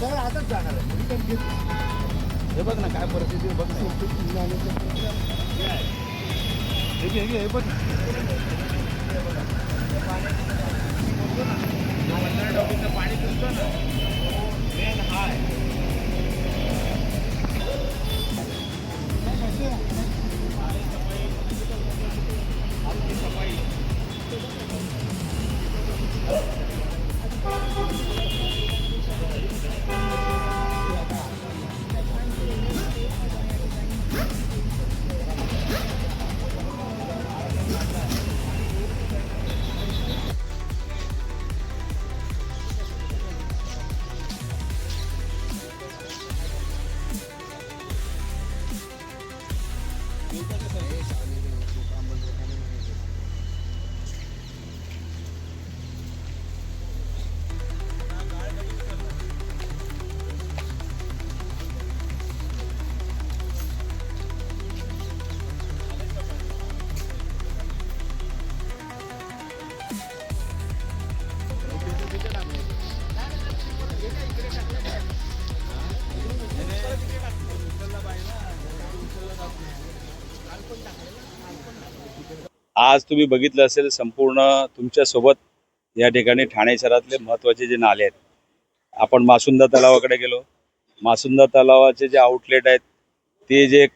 सगळं आताच जाणार आहे. हे बघ ना काय परिस्थिती बघ ना. हे घे, हे आज तुम्ही बघितलं असेल संपूर्ण तुमच्यासोबत या ठिकाणी ठाणे शहरातले महत्त्वाचे जे नाले आहेत. आपण मासुंदा तलावाकडे गेलो. मासुंदा तलावाचे जे आउटलेट आहेत ते जे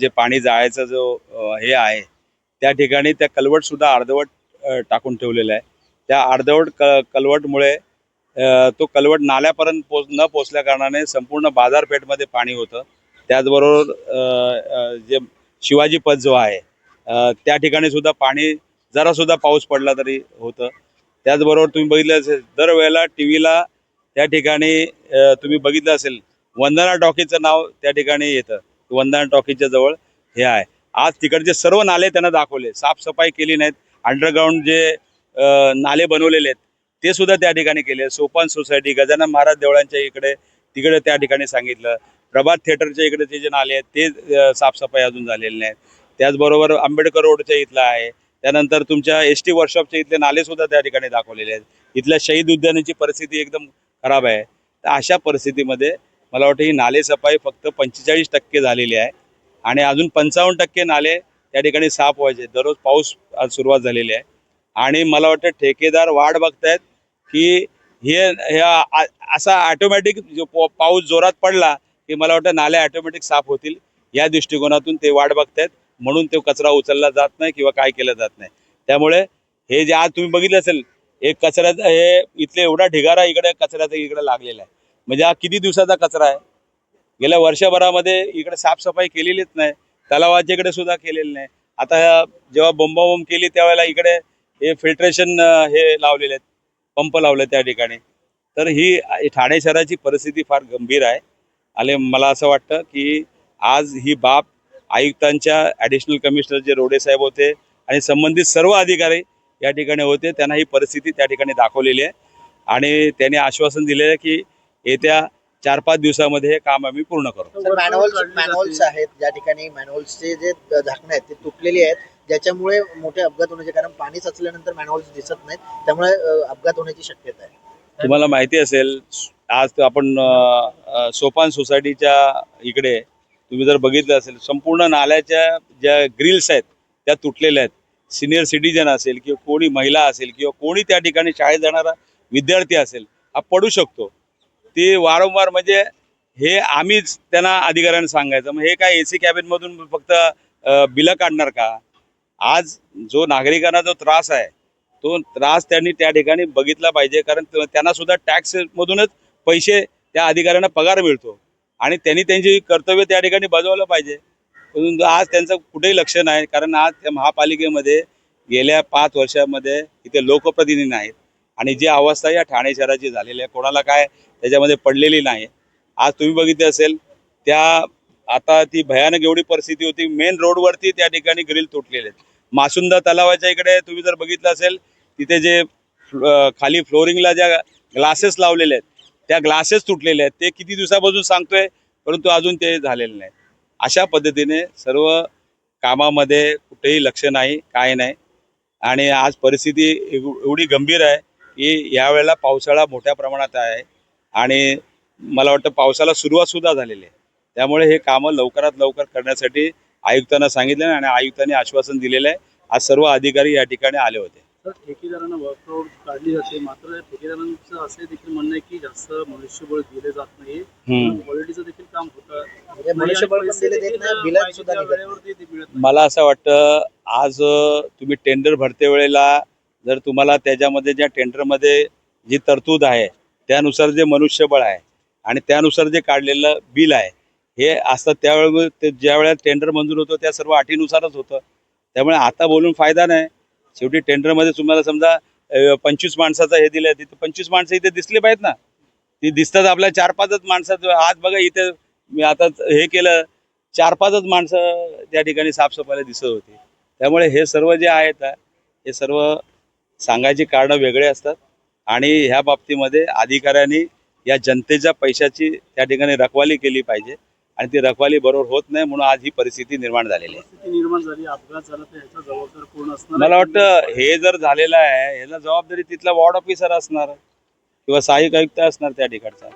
जे पाणी जायचा जो हे आहे त्या ठिकाणी त्या कलवट सुद्धा अर्धवट टाकून ठेवलेलं आहे. त्या अर्धवट क कलवटमुळे तो कलवट नाल्यापर्यंत पोच न पोचल्या कारणाने संपूर्ण बाजारपेठमध्ये पाणी होतं. त्याचबरोबर जे शिवाजी पथ जो आहे त्या ठिकाणी सुद्धा पाणी जरा सुद्धा पाऊस पडला तरी होतं. त्याचबरोबर तुम्ही बघितलं असेल दरवेळेला टी व्हीला त्या ठिकाणी तुम्ही बघितलं असेल वंदना टॉकीचं नाव त्या ठिकाणी येतं. वंदना टॉकीच्या जवळ हे आहे. आज तिकडचे सर्व नाले त्यांना दाखवले. साफसफाई केली नाहीत. अंडरग्राऊंड जे नाले बनवलेले आहेत ते सुद्धा त्या ठिकाणी केले. सोपान सोसायटी गजानन महाराज देवळांच्या इकडे तिकडे त्या ठिकाणी सांगितलं. प्रभात थिएटरच्या इकडे जे नाले आहेत ते साफसफाई अजून झालेले नाहीत. त्याचबरोबर आंबेडकर रोडच्या इथला आहे. त्यानंतर तुमच्या एस टी वर्कशॉपच्या इथले नाले सुद्धा त्या ठिकाणी दाखवलेले आहेत. इथल्या शहीद उद्यानाची परिस्थिती एकदम खराब आहे. तर अशा परिस्थितीमध्ये मला वाटतं ही नाले सफाई फक्त पंचेचाळीस टक्के झालेली आहे. आणि अजून पंचावन्न टक्के नाले त्या ठिकाणी साफ व्हायचे दररोज पाऊस आज सुरुवात झालेली आहे. आणि मला वाटतं ठेकेदार वाट बघतायत की हे ह्या असा ऑटोमॅटिक जो पाऊस जोरात पडला की मला वाटतं नाले ऑटोमॅटिक साफ होतील. या दृष्टिकोनातून ते वाट बघतायत. म्हणून तो कचरा उचलला जात नाही किंवा काय केलं जात नाही. त्यामुळे हे जे आज तुम्ही बघितलं असेल एक कचऱ्याचा हे इथले एवढा ढिगारा इकडे कचऱ्याचा इकडे लागलेला आहे. म्हणजे हा किती दिवसाचा कचरा आहे? गेल्या वर्षभरामध्ये इकडे साफसफाई केलेलीच नाही तलावाच्या इकडे सुद्धा केलेली नाही. आता जेव्हा बोंबाबोंब केली त्यावेळेला इकडे हे फिल्ट्रेशन हे लावलेले आहेत पंप लावले त्या ठिकाणी. तर ही ठाणे शहराची परिस्थिती फार गंभीर आहे. आणि मला असं वाटतं की आज ही बाब आयुक्तांच्या ॲडिशनल कमिशनर जे रोडे साहेब होते आणि संबंधित सर्व अधिकारी या ठिकाणी होते त्यांना ही परिस्थिती त्या ठिकाणी दाखवलेली आहे. आणि त्यांनी आश्वासन दिले आहे की येत्या चार पाच दिवसामध्ये हे काम आम्ही पूर्ण करू. मॅनहोल्स मॅनहोल्स आहेत ज्या ठिकाणी मॅनहोल्सचे जे झाकणं आहेत ते तुटलेली आहेत. ज्याच्यामुळे मोठे अपघात होण्याचे कारण पाणी साचल्यानंतर मॅनहोल्स दिसत नाहीत. त्यामुळे अपघात होण्याची शक्यता आहे. तुम्हाला माहिती असेल आज आपण सोपान सोसायटीच्या इकडे तुम्ही जर बघितलं असेल संपूर्ण नाल्याच्या ज्या ग्रिल्स आहेत त्या तुटलेल्या आहेत. सिनियर सिटीजन असेल किंवा कोणी महिला असेल किंवा कोणी त्या ठिकाणी शाळेत जाणारा विद्यार्थी असेल हा पडू शकतो. ते वारंवार म्हणजे हे आम्हीच त्यांना अधिकाऱ्यांना सांगायचं. मग हे काय ए सी कॅबिनमधून फक्त बिलं काढणार का? आज जो नागरिकांना जो त्रास आहे तो त्रास त्यांनी त्या ठिकाणी बघितला पाहिजे. कारण त्यांना सुद्धा टॅक्समधूनच पैसे त्या अधिकाऱ्यांना पगार मिळतो. आणि त्यांनी त्यांची कर्तव्य त्या ठिकाणी बजावलं पाहिजे. परंतु आज त्यांचं कुठेही लक्ष नाही कारण आज त्या महापालिकेमध्ये गेल्या पाच वर्षामध्ये इथे लोकप्रतिनिधी नाहीत. आणि जी अवस्था या ठाणे शहराची झालेली आहे कोणाला काय त्याच्यामध्ये पडलेली नाही. आज तुम्ही बघितले असेल त्या आता ती भयानक एवढी परिस्थिती होती मेन रोडवरती त्या ठिकाणी ग्रिल तुटलेले आहेत. मासुंदा तलावाच्या इकडे तुम्ही जर बघितलं असेल तिथे जे खाली फ्लोरिंगला ज्या ग्लासेस लावलेले आहेत त्या ग्लासेस तुटलेले आहेत. ते किती दिवसापासून सांगतोय परंतु अजून ते झालेले नाही. अशा पद्धतीने सर्व कामामध्ये कुठेही लक्ष नाही काय नाही. आणि आज परिस्थिती एवढी गंभीर आहे की यावेळेला पावसाळा मोठ्या प्रमाणात आहे आणि मला वाटतं पावसाला सुरुवात सुद्धा झालेली आहे. त्यामुळे हे कामं लवकरात लवकर करण्यासाठी आयुक्तांना सांगितलं आणि आयुक्तांनी आश्वासन दिलेलं आहे. आज सर्व अधिकारी या ठिकाणी आले होते. तर ठेकेदारांना वर्कआउट काढली जाते. मात्र ठेकेदारांचं असे देखील म्हणणं आहे की जास्त मनुष्यबळ दिले जात नाही. क्वालिटीचं देखील काम होतं. मनुष्यबळ. मला असं वाटतं आज तुम्ही टेंडर भरते वेळेला जर तुम्हाला त्याच्यामध्ये ज्या टेंडरमध्ये जी तरतूद आहे त्यानुसार जे मनुष्यबळ आहे आणि त्यानुसार जे काढलेलं बिल आहे हे असतं त्यावेळेस ते ज्या वेळेला टेंडर मंजूर होतं त्या सर्व अटीनुसारच होतं. त्यामुळे आता बोलून फायदा नाही. शेवटी टेंडरमध्ये तुम्हाला समजा पंचवीस माणसाचं हे दिलं तिथं पंचवीस माणसं इथे दिसली पाहिजेत ना. ती दिसतात आपल्या चार पाचच माणसात आज बघा इथे मी आता हे केलं चार पाचच माणसं त्या ठिकाणी साफसफाईला दिसत होती. त्यामुळे हे सर्व जे आहेत हे सर्व सांगायची कारणं वेगळे असतात. आणि ह्या बाबतीमध्ये अधिकाऱ्यांनी या जनतेच्या पैशाची त्या ठिकाणी रखवाली केली पाहिजे. आणि ती रखवाली बरोबर होत नाही म्हणून आज ही परिस्थिती निर्माण झालेली आहे. निर्माण झाली अपघात झाला तर ह्याचा जबाबदार कोण असणार? मला वाटतं हे जर झालेलं आहे ह्याला जबाबदारी तिथला वॉर्ड ऑफिसर असणार किंवा सहाय्यक आयुक्त असणार त्या ठिकाणचा.